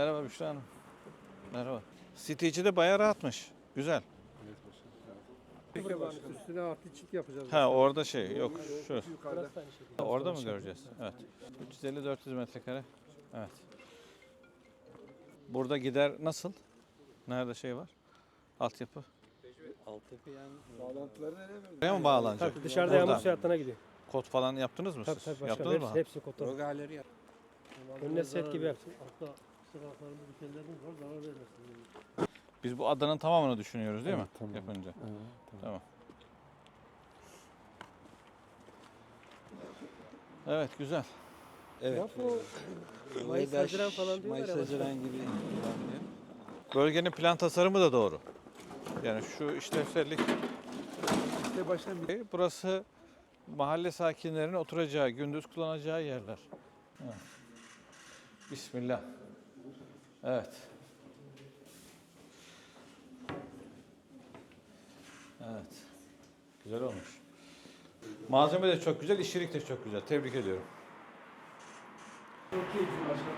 Merhaba Büşra Hanım. Merhaba. City içi de bayağı rahatmış. Güzel. Üstüne artı çit yapacağız. Ha orada şey yok. Şu. Orada mı göreceğiz? Evet. 350-400 metrekare. Evet. Burada gider nasıl? Nerede şey var? Altyapı. Bağlantıları nereye verdin? Buraya mı bağlanacak? Tabii dışarıda Burada. yağmur hattına gidiyor. Kod falan yaptınız mı Tabii siz? tabii başkanım. Yaptınız Hepsi, mı? hepsi yap. Önüne set gibi yapsın. Altta sıraklarımız dikenlerimiz var zarar vermesin. Biz bu adanın tamamını düşünüyoruz değil mi? Tamam. Yapınca. Evet, Tamam. Evet güzel. Evet. Yok mu? Mayıs, Haziran falan diyorlar Mayıs, ya Haziran gibi. Bölgenin plan tasarımı da doğru. Yani şu işlevsellik İşte baştan bir burası mahalle sakinlerinin oturacağı, gündüz kullanacağı yerler. Evet. Bismillah. Evet. Evet. Güzel olmuş. Malzeme de çok güzel, işçilik de çok güzel. Tebrik ediyorum. çok keyifli başkan.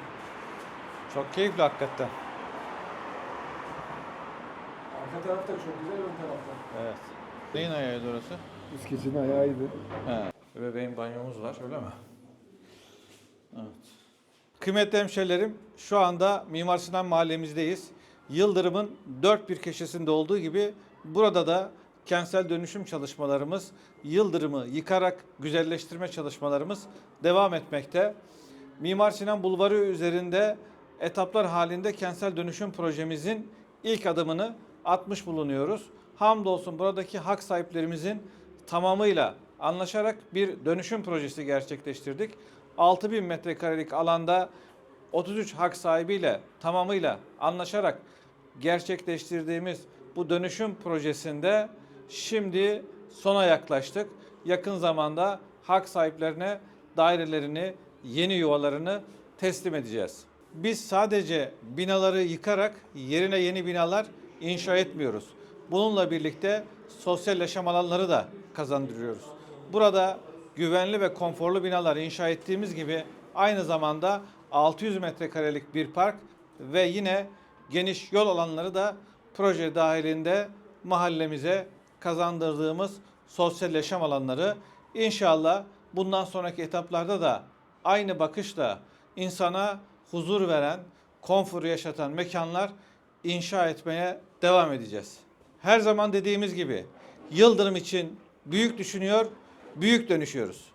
Çok keyifli hakikaten. Arka tarafta çok güzel ön tarafta. Evet. Neyin ayağıydı orası? İskecinin ayağıydı. He. Bebeğin banyomuz var öyle mi? Evet. Kıymetli hemşehrilerim şu anda Mimar Sinan mahallemizdeyiz. Yıldırım'ın dört bir köşesinde olduğu gibi burada da kentsel dönüşüm çalışmalarımız, Yıldırım'ı yıkarak güzelleştirme çalışmalarımız devam etmekte. Mimar Sinan Bulvarı üzerinde etaplar halinde kentsel dönüşüm projemizin ilk adımını atmış bulunuyoruz. Hamdolsun buradaki hak sahiplerimizin tamamıyla anlaşarak bir dönüşüm projesi gerçekleştirdik. 6000 metrekarelik alanda 33 hak sahibiyle tamamıyla anlaşarak gerçekleştirdiğimiz bu dönüşüm projesinde şimdi sona yaklaştık. Yakın zamanda hak sahiplerine dairelerini, yeni yuvalarını teslim edeceğiz. Biz sadece binaları yıkarak yerine yeni binalar inşa etmiyoruz. Bununla birlikte sosyal yaşam alanları da kazandırıyoruz. Burada güvenli ve konforlu binalar inşa ettiğimiz gibi aynı zamanda 600 metrekarelik bir park ve yine geniş yol alanları da proje dahilinde mahallemize kazandırdığımız sosyal yaşam alanları. İnşallah bundan sonraki etaplarda da aynı bakışla insana huzur veren, konfor yaşatan mekanlar inşa etmeye devam edeceğiz. Her zaman dediğimiz gibi Yıldırım için büyük düşünüyor, büyük dönüşüyoruz.